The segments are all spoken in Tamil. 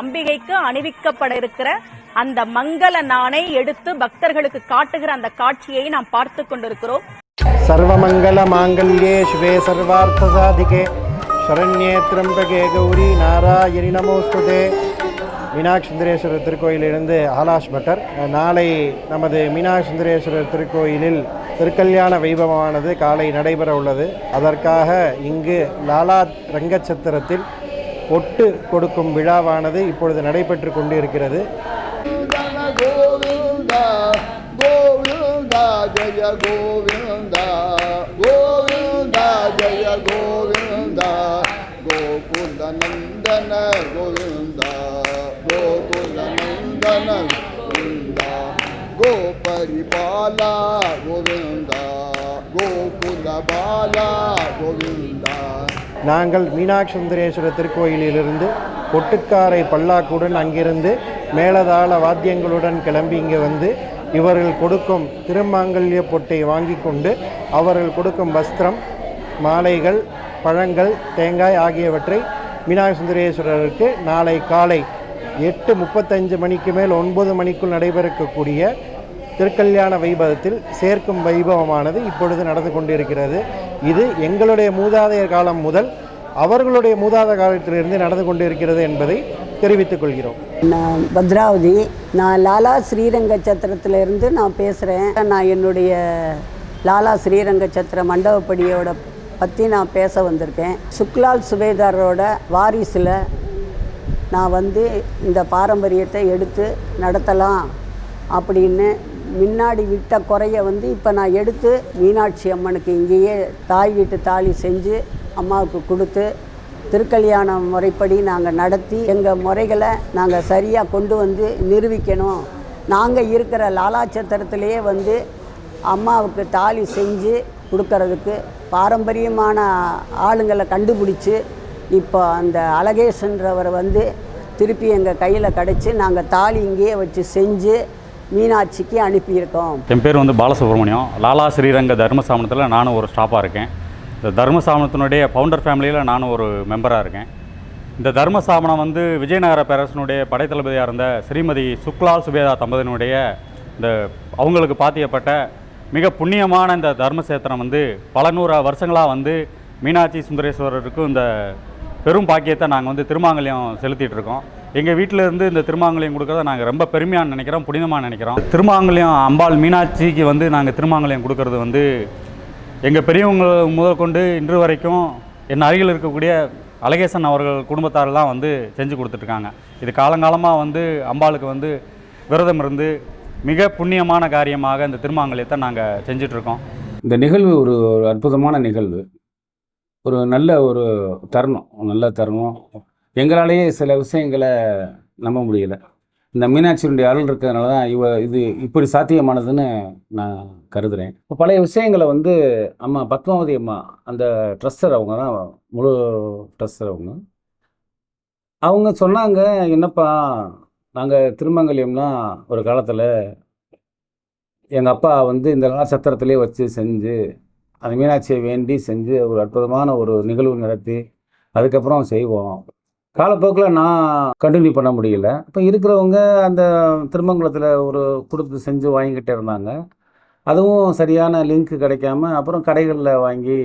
அம்பிகைக்கு அணிவிக்கப்பட இருக்கிற அந்த மங்கள நாணை எடுத்து பக்தர்களுக்கு காட்டுகிற அந்த காட்சியை நாம் பார்த்து கொண்டிருக்கிறோம். சர்வமங்கல மாங்கல்யே சுவே சர்வார்த்த சாதிகே சரண்யே திரம்பகே கௌரி நாராயணி நமோஸ்துதே. மீனாட்சி சுந்தரேஸ்வரர் திருக்கோயிலிருந்து ஆலாஷ் பட்டர். நாளை நமது மீனாட்சி சுந்தரேஸ்வரர் திருக்கோயிலில் திருக்கல்யாண வைபவமானது காலை நடைபெற உள்ளது அதற்காக இங்கு லாலா ரங்கச்சத்திரத்தில் ஒட்டு கொடுக்கும் விழாவானது இப்பொழுது நடைபெற்று கொண்டு இருக்கிறது நந்தன கோவிந்தா கோகுல நந்தன கோவிந்தா கோபரிபாலா கோவிந்தா கோகுல பாலா கோவிந்தா. நாங்கள் மீனாட்சி சுந்தரேஸ்வரர் திருக்கோயிலிலிருந்து பொட்டுக்காரை பல்லாக்குடன் அங்கிருந்து மேலதாள வாத்தியங்களுடன் கிளம்பி இங்கே வந்து இவர்கள் கொடுக்கும் திருமாங்கல்ய பொட்டை வாங்கி கொண்டு அவர்கள் கொடுக்கும் வஸ்திரம் மாலைகள் பழங்கள் தேங்காய் ஆகியவற்றை மீனாட்சி சுந்தரேஸ்வரருக்கு நாளை காலை எட்டு முப்பத்தஞ்சு மணிக்கு மேல் ஒன்பது மணிக்குள் நடைபெறக்கூடிய திருக்கல்யாண வைபவத்தில் சேர்க்கும் வைபவமானது இப்பொழுது நடந்து கொண்டிருக்கிறது. இது எங்களுடைய மூதாதையர் காலம் முதல் அவர்களுடைய மூதாத காலத்திலிருந்து நடந்து கொண்டிருக்கிறது என்பதை தெரிவித்துக் கொள்கிறோம். நான் பத்ராவதி நான் லாலா ஸ்ரீரங்க சத்திரத்திலிருந்து நான் பேசுகிறேன் நான் என்னுடைய லாலா ஸ்ரீரங்க சத்திர மண்டபப்படியோட பற்றி நான் பேச வந்திருக்கேன். சுக்லால் சுபேதாரோட வாரிசில் நான் வந்து இந்த பாரம்பரியத்தை எடுத்து நடத்தலாம் அப்படின்னு முன்னாடி விட்ட குறைய வந்து இப்போ நான் எடுத்து மீனாட்சி அம்மனுக்கு இங்கேயே தாய் வீட்டு தாலி செஞ்சு அம்மாவுக்கு கொடுத்து திருக்கல்யாண முறைப்படி நாங்கள் நடத்தி எங்கள் முறைகளை நாங்கள் சரியாக கொண்டு வந்து நிரூபிக்கணும். நாங்கள் இருக்கிற லாலாச்சத்திரத்திலேயே வந்து அம்மாவுக்கு தாலி செஞ்சு கொடுக்கறதுக்கு பாரம்பரியமான ஆளுங்களை கண்டுபிடிச்சி இப்போ அந்த அழகேஷன்றவர் வந்து திருப்பி எங்கள் கையில் கிடச்சி நாங்கள் தாலி இங்கேயே வச்சு செஞ்சு மீனாட்சிக்கு அனுப்பியிருக்கோம். என் பேர் வந்து பாலசுப்ரமணியம். லாலா ஸ்ரீரங்க தர்மசாமனத்தில் நானும் ஒரு ஸ்டாஃபாக இருக்கேன். இந்த தர்மசாமனத்தினுடைய ஃபவுண்டர் ஃபேமிலியில் நானும் ஒரு மெம்பராக இருக்கேன். இந்த தர்மசாமனம் வந்து விஜயநகர பேரரசனுடைய படைத்தளபதியாக இருந்த ஸ்ரீமதி சுக்லால் சுபேதா தம்பதியினுடைய இந்த அவங்களுக்கு பாத்தியப்பட்ட மிக புண்ணியமான இந்த தர்மசேத்திரம் வந்து பல நூறு வருஷங்களாக வந்து மீனாட்சி சுந்தரேஸ்வரருக்கும் இந்த பெரும் பாக்கியத்தை நாங்கள் வந்து திருமாங்கல்யம் செலுத்திட்டு இருக்கோம். எங்கள் வீட்டில் இருந்து இந்த திருமாங்கல்யம் கொடுக்கறத நாங்கள் ரொம்ப பெருமையாக நினைக்கிறோம் புனிதமாக நினைக்கிறோம். திருமாங்கல்யம் அம்பாள் மீனாட்சிக்கு வந்து நாங்கள் திருமாங்கல்யம் கொடுக்கறது வந்து எங்கள் பெரியவங்க முதல் கொண்டு இன்று வரைக்கும் என் அருகில் இருக்கக்கூடிய அழகேசன் அவர்கள் குடும்பத்தாரெல்லாம் வந்து செஞ்சு கொடுத்துட்ருக்காங்க. இது காலங்காலமாக வந்து அம்பாளுக்கு வந்து விரதம் இருந்து மிக புண்ணியமான காரியமாக இந்த திருமாங்கல்யத்தை நாங்கள் செஞ்சிட்ருக்கோம். இந்த நிகழ்வு ஒரு ஒரு அற்புதமான நிகழ்வு. ஒரு நல்ல ஒரு தருணம் நல்ல தருணம். எங்களாலேயே சில விஷயங்களை நம்ப முடியல. இந்த மீனாட்சியினுடைய அருள் இருக்கிறதுனால தான் இவ இது இப்படி சாத்தியமானதுன்னு நான் கருதுகிறேன் இப்போ பழைய விஷயங்களை வந்து அம்மா பத்மாவதி அம்மா அந்த ட்ரெஸ்ஸர் அவங்க தான் முழு ட்ரெஸ்ஸர் அவங்க. அவங்க சொன்னாங்க என்னப்பா நாங்கள் திருமங்கலியம்னா ஒரு காலத்தில் எங்கள் அப்பா வந்து இந்த நலச்சத்திரத்திலே வச்சு செஞ்சு அந்த மீனாட்சியை வேண்டி செஞ்சு ஒரு அற்புதமான ஒரு நிகழ்வு நடத்தி அதுக்கப்புறம் செய்வோம். காலப்போக்கில் நான் கண்டினியூ பண்ண முடியல. இப்போ இருக்கிறவங்க அந்த திருமங்கலத்தில் ஒரு கொடுத்து செஞ்சு வாங்கிக்கிட்டே இருந்தாங்க. அதுவும் சரியான லிங்க் கிடைக்காம அப்புறம் கடைகளில் வாங்கி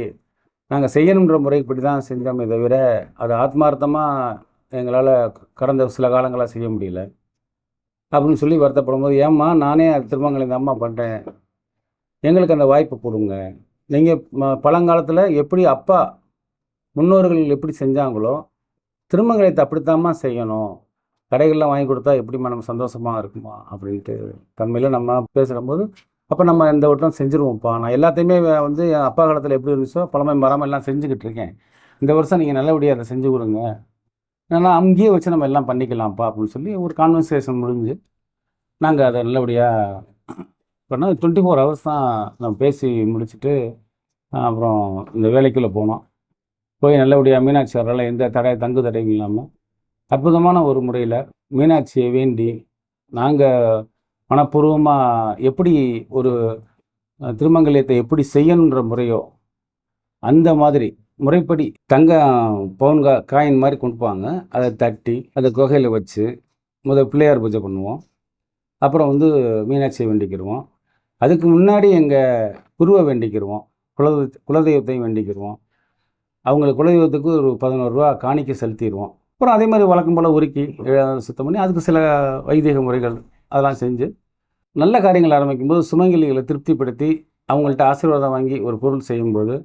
நாங்கள் செய்யணுன்ற முறைப்படி தான் செஞ்சோமே தவிர அது ஆத்மார்த்தமாக எங்களால் கடந்த சில காலங்களாக செய்ய முடியல. அப்படின்னு சொல்லி வருத்தப்படும் போது ஏம்மா நானே அது திருமங்கலம் அம்மா பண்ணுறேன் எங்களுக்கு அந்த வாய்ப்பு கொடுங்க. நீங்கள் பழங்காலத்தில் எப்படி அப்பா முன்னோர்கள் எப்படி செஞ்சாங்களோ திருமங்கலத்தை அப்படித்தாம்மா செய்யணும். கடைகள்லாம் வாங்கி கொடுத்தா எப்படிம்மா நம்ம சந்தோஷமாக இருக்குமா? அப்படின்ட்டு தன்மையில் நம்ம பேசுகிறபோது அப்போ நம்ம இந்த வட்டம் செஞ்சுருவோம்ப்பா. நான் எல்லாத்தையுமே வந்து என் அப்பா காலத்தில் எப்படி இருந்துச்சோ பழமை மரம் எல்லாம் செஞ்சுக்கிட்டு இருக்கேன். இந்த வருஷம் நீங்கள் நல்லபடியாக அதை செஞ்சு கொடுங்க. ஏன்னா அங்கேயே வச்சு நம்ம எல்லாம் பண்ணிக்கலாம்ப்பா அப்படின்னு சொல்லி ஒரு கான்வர்சேஷன் முடிஞ்சு நாங்கள் அதை நல்லபடியாக பண்ணால் டுவெண்ட்டி ஃபோர் ஹவர்ஸ் தான் நம்ம பேசி முடிச்சுட்டு அப்புறம் இந்த வேலைக்குள்ளே போனோம். போய் நல்லபடியாக மீனாட்சி அவரால் எந்த தடை தங்கு தடையும் இல்லாமல் அற்புதமான ஒரு முறையில் மீனாட்சியை வேண்டி நாங்கள் மனப்பூர்வமாக எப்படி ஒரு திருமங்கலியத்தை எப்படி செய்யணுன்ற முறையோ அந்த மாதிரி முறைப்படி தங்க பவுன் கா காயின் மாதிரி கொண்டு போவாங்க. அதை தட்டி அதை குகையில் வச்சு முதல் பிள்ளையார் பூஜை பண்ணுவோம். அப்புறம் வந்து மீனாட்சியை வேண்டிக்கிடுவோம் அதுக்கு முன்னாடி எங்கள் குருவை வேண்டிக்கிடுவோம் குலதெய்வ குலதெய்வத்தையும் வேண்டிக்கிடுவோம் அவங்களுக்கு குலதெய்வத்துக்கு ஒரு பதினோரு ரூபா காணிக்கை செலுத்திடுவோம். அப்புறம் அதே மாதிரி வழக்கம் போல் உருக்கி சுத்தம் பண்ணி அதுக்கு சில வைதிக முறைகள் அதெல்லாம் செஞ்சு நல்ல காரியங்கள் ஆரம்பிக்கும்போது சுமங்கலிகளை திருப்திப்படுத்தி அவங்கள்ட்ட ஆசீர்வாதம் வாங்கி ஒரு பொருள் செய்யும்போது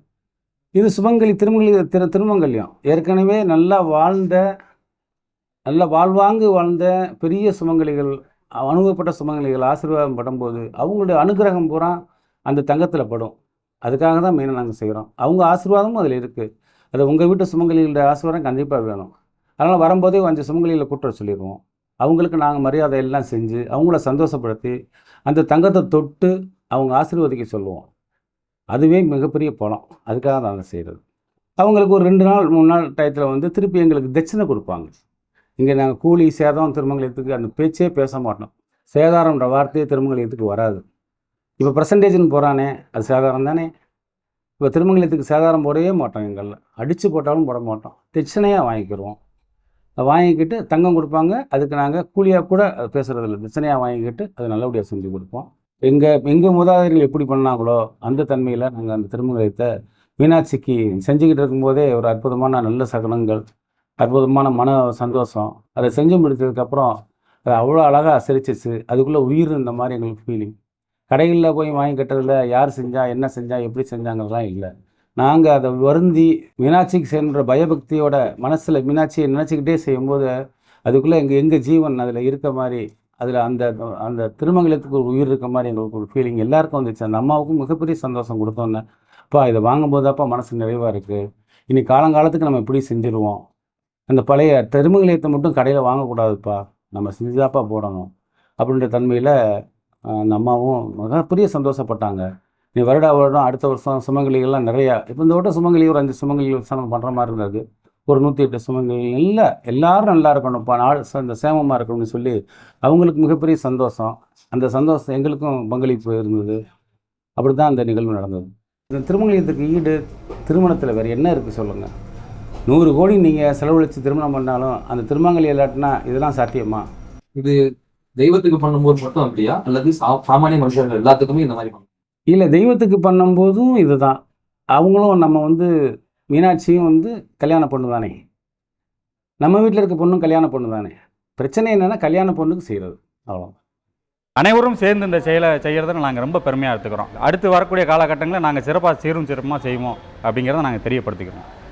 இது சுமங்கலி திருமங்கலி திரு திருமங்கல்யம். ஏற்கனவே நல்லா வாழ்ந்த நல்ல வாழ்வாங்கு வாழ்ந்த பெரிய சுமங்கலிகள் அனுபவப்பட்ட சுமங்கலிகள் ஆசீர்வாதம் படும்போது அவங்களுடைய அனுகிரகம் பூரா அந்த தங்கத்தில் படும். அதுக்காக தான் மெயினாக நாங்கள் செய்கிறோம் அவங்க ஆசீர்வாதமும் அதில் இருக்குது அது உங்கள் வீட்டு சுமங்கலிகளுடைய ஆசீர்வாதம் கண்டிப்பாக வேணும். அதனால் வரும்போதே அஞ்சு சுமங்கலிகளை கூட்டுற சொல்லிடுவோம். அவங்களுக்கு நாங்கள் மரியாதை எல்லாம் செஞ்சு அவங்கள சந்தோஷப்படுத்தி அந்த தங்கத்தை தொட்டு அவங்க ஆசீர்வதிக்க சொல்லுவோம். அதுவே மிகப்பெரிய பணம். அதுக்காக தான் அதை செய்கிறது அவங்களுக்கு ஒரு ரெண்டு நாள் மூணு நாள் டயத்தில் வந்து திருப்பி எங்களுக்கு தட்சிணை கொடுப்பாங்க. இங்கே நாங்கள் கூலி சேதம் திருமங்கலத்துக்கு அந்த பேச்சே பேச மாட்டோம். சேதாரம்ன்ற வார்த்தையே திருமங்கலத்துக்கு வராது. இப்போ பர்சன்டேஜ்னு போகிறானே அது சேதாரம் தானே? இப்போ திருமங்கலத்துக்கு சேதாரம் போடவே மாட்டோம் எங்களில் அடித்து போட்டாலும் போட மாட்டோம். தட்சிணையாக வாங்கிக்கிடுவோம் அதை வாங்கிக்கிட்டு தங்கம் கொடுப்பாங்க. அதுக்கு நாங்கள் கூலியாக கூட பேசுகிறது பேசுகிறதில்ல தட்சணையாக வாங்கிக்கிட்டு அது நல்லபடியாக செஞ்சு கொடுப்போம். எங்கள் எங்கள் மூதாதையர்கள் எப்படி பண்ணாங்களோ அந்த தன்மையில் நாங்கள் அந்த திருமங்கலத்தை மீனாட்சிக்கு செஞ்சுக்கிட்டு இருக்கும்போதே ஒரு அற்புதமான நல்ல சகனங்கள் அற்புதமான மன சந்தோஷம் அதை செஞ்சு முடித்ததுக்கப்புறம் அது அவ்வளோ அழகாக சிரிச்சிச்சு அதுக்குள்ளே உயிர் இந்த மாதிரி எங்களுக்கு ஃபீலிங் கடைகளில் போய் வாங்கி கட்டுறதுல யார் செஞ்சா என்ன செஞ்சா எப்படி செஞ்சாங்கலாம் இல்லை. நாங்கள் அதை வருந்தி மீனாட்சிக்கு சென்ற பயபக்தியோட மனசில் மீனாட்சியை நினச்சிக்கிட்டே செய்யும்போது அதுக்குள்ளே எங்கள் எங்கள் ஜீவன் அதில் இருக்க மாதிரி அதில் அந்த அந்த திருமங்கலத்துக்கு ஒரு உயிர் இருக்க மாதிரி எங்களுக்கு ஒரு ஃபீலிங் எல்லாருக்கும் வந்துச்சு. அந்த அம்மாவுக்கும் மிகப்பெரிய சந்தோஷம் கொடுத்தோன்னே அப்பா இதை வாங்கும்போதாப்பா மனசு நிறைவாக இருக்குது இனி காலங்காலத்துக்கு நம்ம இப்படி செஞ்சுருவோம்? அந்த பழைய திருமங்கலத்தை மட்டும் கடையில் வாங்கக்கூடாதுப்பா. நம்ம செஞ்சுதாப்பா போடணும். அப்படின்ற தன்மையில் அந்த அம்மாவும் மிகப்பெரிய சந்தோஷப்பட்டாங்க. நீ வருட வருடம் அடுத்த வருஷம் சுமங்கலிகள்லாம் நிறையா இப்போ இந்த வருடம் சுமங்கலி ஒரு அஞ்சு சுமங்கலி விவசாயம் பண்ணுற மாதிரி இருந்தது. ஒரு நூற்றி எட்டு சுமங்கலி இல்லை எல்லாரும் நல்லா இருக்கணும்ப்பா நாள் இந்த சேமமாக இருக்கணும்னு சொல்லி அவங்களுக்கு மிகப்பெரிய சந்தோஷம். அந்த சந்தோஷம் எங்களுக்கும் பங்களிப்பு இருந்தது அப்படி தான் அந்த நிகழ்வு நடந்தது. இந்த திருமணத்துக்கு ஈடு திருமணத்தில் வேறு என்ன இருக்குது சொல்லுங்கள் நூறு கோடி நீங்கள் செலவழித்து திருமணம் பண்ணாலும் அந்த திருமங்கலி இல்லாட்டினா இதெல்லாம் சாத்தியமா? இது தெய்வத்துக்கு பண்ணும்போது மட்டும் அப்படியா? அல்லது சா- சாமானிய மனுஷர்கள் எல்லாத்துக்குமே இந்த மாதிரி பண்ணும்? இல்லை தெய்வத்துக்கு பண்ணும்போதும் இதுதான். அவங்களும் நம்ம வந்து மீனாட்சியும் வந்து கல்யாண பொண்ணு தானே. நம்ம வீட்டில் இருக்க பொண்ணும் கல்யாண பொண்ணு தானே. பிரச்சனை என்னென்னா கல்யாண பொண்ணுக்கு செய்கிறது அவ்வளோ அனைவரும் சேர்ந்து இந்த செயலை செய்கிறத நாங்கள் ரொம்ப பெருமையாக எடுத்துக்கிறோம். அடுத்து வரக்கூடிய காலகட்டங்களில் நாங்கள் சிறப்பாக சீரும் சிறப்பாக செய்வோம் அப்படிங்கிறத நாங்கள் தெரியப்படுத்திக்கிறோம்.